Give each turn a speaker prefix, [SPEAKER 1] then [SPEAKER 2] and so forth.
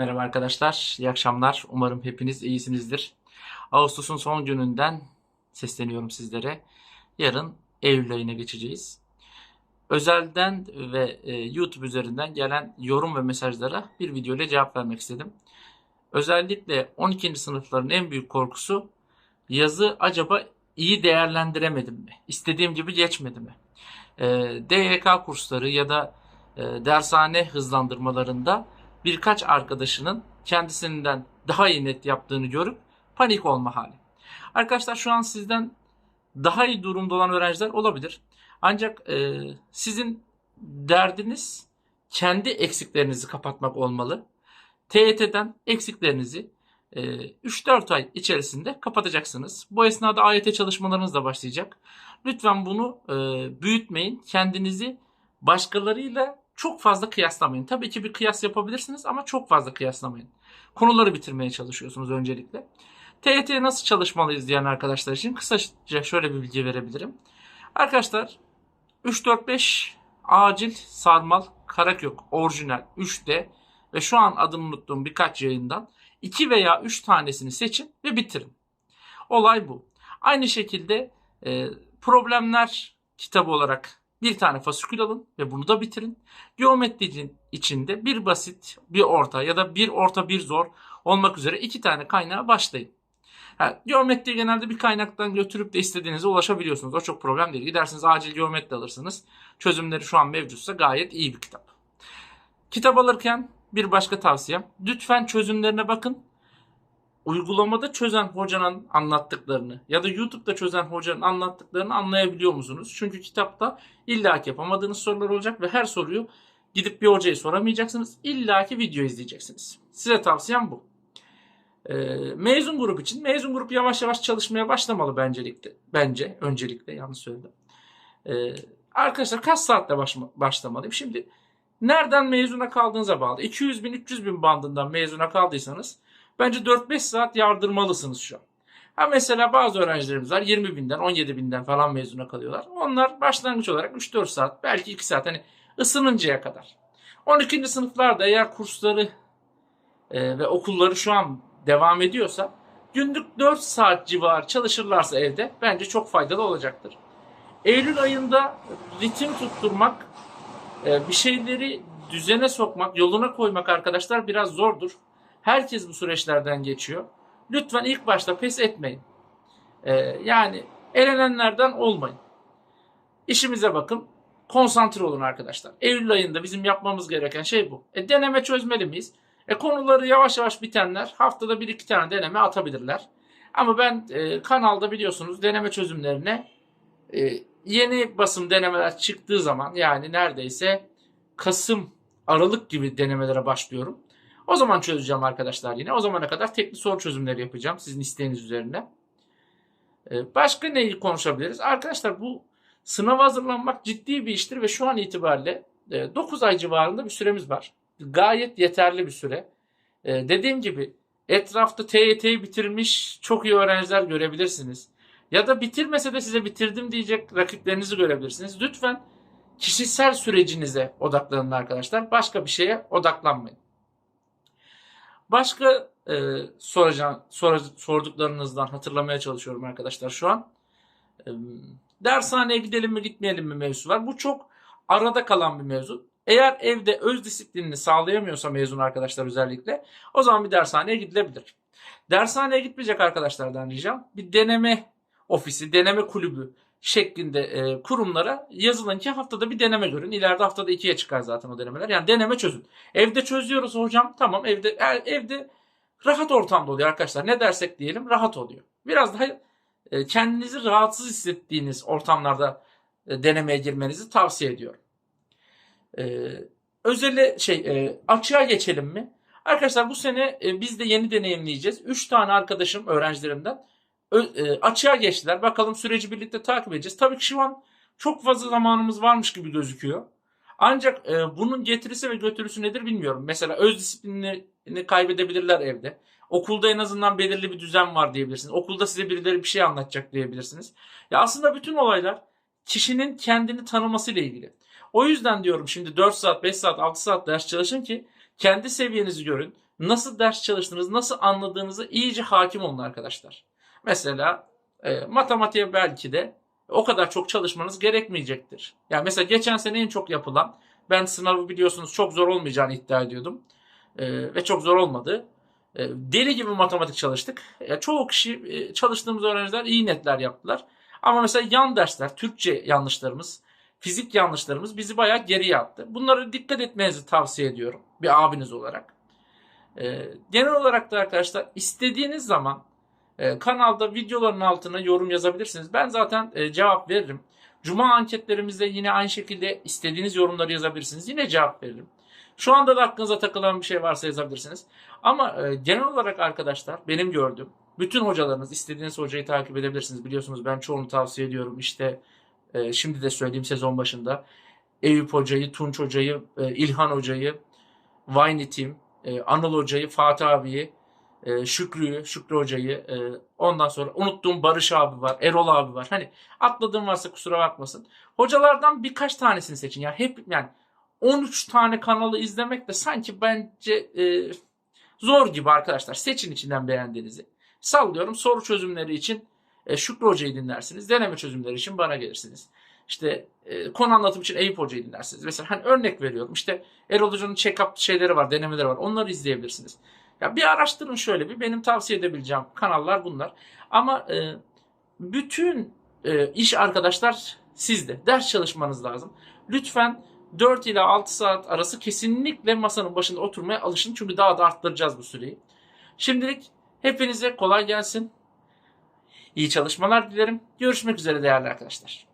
[SPEAKER 1] Merhaba arkadaşlar, iyi akşamlar. Umarım hepiniz iyisinizdir. Ağustos'un son gününden sesleniyorum sizlere. Yarın Eylül ayına geçeceğiz. Özelden ve e, YouTube üzerinden gelen yorum ve mesajlara bir video ile cevap vermek istedim. Özellikle 12. sınıfların en büyük korkusu yazı acaba iyi değerlendiremedim mi? İstediğim gibi geçmedi mi? E, DYK kursları ya da e, dershane hızlandırmalarında birkaç arkadaşının kendisinden daha iyi net yaptığını görüp panik olma hali. Arkadaşlar şu an sizden daha iyi durumda olan öğrenciler olabilir. Ancak e, sizin derdiniz kendi eksiklerinizi kapatmak olmalı. TYT'den eksiklerinizi e, 3-4 ay içerisinde kapatacaksınız. Bu esnada AYT çalışmalarınız da başlayacak. Lütfen bunu e, büyütmeyin. Kendinizi başkalarıyla çok fazla kıyaslamayın. Tabii ki bir kıyas yapabilirsiniz ama çok fazla kıyaslamayın. Konuları bitirmeye çalışıyorsunuz öncelikle. TYT'ye nasıl çalışmalıyız diyen arkadaşlar için kısaca şöyle bir bilgi verebilirim. Arkadaşlar 3-4-5 acil sarmal karakök orijinal 3D ve şu an adını unuttuğum birkaç yayından 2 veya 3 tanesini seçin ve bitirin. Olay bu. Aynı şekilde e, problemler kitabı olarak bir tane fasikül alın ve bunu da bitirin. Geometrinin içinde bir basit, bir orta ya da bir orta bir zor olmak üzere iki tane kaynağa başlayın. Ha, geometriyi genelde bir kaynaktan götürüp de istediğinize ulaşabiliyorsunuz. O çok problem değil. Gidersiniz acil geometri alırsınız. Çözümleri şu an mevcutsa gayet iyi bir kitap. Kitap alırken bir başka tavsiyem. Lütfen çözümlerine bakın. Uygulamada çözen hocanın anlattıklarını ya da YouTube'da çözen hocanın anlattıklarını anlayabiliyor musunuz? Çünkü kitapta illaki yapamadığınız sorular olacak ve her soruyu gidip bir hocaya soramayacaksınız. İllaki video izleyeceksiniz. Size tavsiyem bu. Ee, mezun grup için mezun grup yavaş yavaş çalışmaya başlamalı bencelikle. Bence öncelikle yanlış söyledim. Ee, arkadaşlar kaç saatte baş, başlamalıyım? Şimdi nereden mezuna kaldığınıza bağlı. 200 bin 300 bin bandından mezuna kaldıysanız bence 4-5 saat yardırmalısınız şu an. Ha mesela bazı öğrencilerimiz var 20 binden 17 binden falan mezuna kalıyorlar. Onlar başlangıç olarak 3-4 saat belki 2 saat hani ısınıncaya kadar. 12. sınıflarda eğer kursları e, ve okulları şu an devam ediyorsa günlük 4 saat civarı çalışırlarsa evde bence çok faydalı olacaktır. Eylül ayında ritim tutturmak, e, bir şeyleri düzene sokmak, yoluna koymak arkadaşlar biraz zordur. Herkes bu süreçlerden geçiyor. Lütfen ilk başta pes etmeyin. E, yani elenenlerden olmayın. İşimize bakın. Konsantre olun arkadaşlar. Eylül ayında bizim yapmamız gereken şey bu. E, deneme çözmeli miyiz? E, konuları yavaş yavaş bitenler haftada bir iki tane deneme atabilirler. Ama ben e, kanalda biliyorsunuz deneme çözümlerine e, yeni basım denemeler çıktığı zaman yani neredeyse Kasım, Aralık gibi denemelere başlıyorum. O zaman çözeceğim arkadaşlar yine. O zamana kadar tekli soru çözümleri yapacağım sizin isteğiniz üzerine. E, başka neyi konuşabiliriz? Arkadaşlar bu sınav hazırlanmak ciddi bir iştir ve şu an itibariyle e, 9 ay civarında bir süremiz var gayet yeterli bir süre. Ee, dediğim gibi etrafta TYT'yi bitirmiş çok iyi öğrenciler görebilirsiniz. Ya da bitirmese de size bitirdim diyecek rakiplerinizi görebilirsiniz. Lütfen kişisel sürecinize odaklanın arkadaşlar. Başka bir şeye odaklanmayın. Başka e, soracağım, sor, sorduklarınızdan hatırlamaya çalışıyorum arkadaşlar şu an. E, dershaneye gidelim mi gitmeyelim mi mevzusu var. Bu çok arada kalan bir mevzu. Eğer evde öz disiplinini sağlayamıyorsa mezun arkadaşlar özellikle o zaman bir dershaneye gidilebilir. Dershaneye gitmeyecek arkadaşlardan ricam bir deneme ofisi, deneme kulübü şeklinde e, kurumlara yazılın ki haftada bir deneme görün. İleride haftada ikiye çıkar zaten o denemeler. Yani deneme çözün. Evde çözüyoruz hocam tamam evde e, evde rahat ortamda oluyor arkadaşlar. Ne dersek diyelim rahat oluyor. Biraz daha e, kendinizi rahatsız hissettiğiniz ortamlarda e, denemeye girmenizi tavsiye ediyorum. Ee, özele şey e, açığa geçelim mi? Arkadaşlar bu sene e, biz de yeni deneyimleyeceğiz. 3 tane arkadaşım öğrencilerimden e, açığa geçtiler. Bakalım süreci birlikte takip edeceğiz. Tabii ki şu an çok fazla zamanımız varmış gibi gözüküyor. Ancak e, bunun getirisi ve götürüsü nedir bilmiyorum. Mesela öz disiplinini kaybedebilirler evde. Okulda en azından belirli bir düzen var diyebilirsiniz. Okulda size birileri bir şey anlatacak diyebilirsiniz. Ya aslında bütün olaylar kişinin kendini tanıması ile ilgili. O yüzden diyorum şimdi 4 saat, 5 saat, 6 saat ders çalışın ki kendi seviyenizi görün. Nasıl ders çalıştığınızı, nasıl anladığınızı iyice hakim olun arkadaşlar. Mesela e, matematiğe belki de o kadar çok çalışmanız gerekmeyecektir. Yani mesela geçen sene en çok yapılan, ben sınavı biliyorsunuz çok zor olmayacağını iddia ediyordum. E, ve çok zor olmadı. E, deli gibi matematik çalıştık. E, çoğu kişi e, çalıştığımız öğrenciler iyi netler yaptılar. Ama mesela yan dersler, Türkçe yanlışlarımız, fizik yanlışlarımız bizi bayağı geriye attı. Bunlara dikkat etmenizi tavsiye ediyorum bir abiniz olarak. E, genel olarak da arkadaşlar istediğiniz zaman e, kanalda videoların altına yorum yazabilirsiniz. Ben zaten e, cevap veririm. Cuma anketlerimizde yine aynı şekilde istediğiniz yorumları yazabilirsiniz. Yine cevap veririm. Şu anda da aklınıza takılan bir şey varsa yazabilirsiniz. Ama e, genel olarak arkadaşlar benim gördüğüm bütün hocalarınız istediğiniz hocayı takip edebilirsiniz. Biliyorsunuz ben çoğunu tavsiye ediyorum. İşte e, şimdi de söyleyeyim sezon başında. Eyüp hocayı, Tunç hocayı, e, İlhan hocayı, Vayni Team, e, Anıl hocayı, Fatih abiyi, e, Şükrü'yü, Şükrü hocayı, e, ondan sonra unuttuğum Barış abi var, Erol abi var. Hani atladığım varsa kusura bakmasın. Hocalardan birkaç tanesini seçin. Ya hep yani 13 tane kanalı izlemek de sanki bence e, zor gibi arkadaşlar. Seçin içinden beğendiğinizi. Sallıyorum soru çözümleri için e, Şükrü Hoca'yı dinlersiniz. Deneme çözümleri için bana gelirsiniz. İşte e, konu anlatım için Eyüp Hoca'yı dinlersiniz. Mesela hani örnek veriyorum. İşte Erol Hoca'nın check-up şeyleri var, denemeleri var. Onları izleyebilirsiniz. Ya bir araştırın şöyle bir. Benim tavsiye edebileceğim kanallar bunlar. Ama e, bütün e, iş arkadaşlar sizde. Ders çalışmanız lazım. Lütfen 4 ile 6 saat arası kesinlikle masanın başında oturmaya alışın. Çünkü daha da arttıracağız bu süreyi. Şimdilik hepinize kolay gelsin. İyi çalışmalar dilerim. Görüşmek üzere değerli arkadaşlar.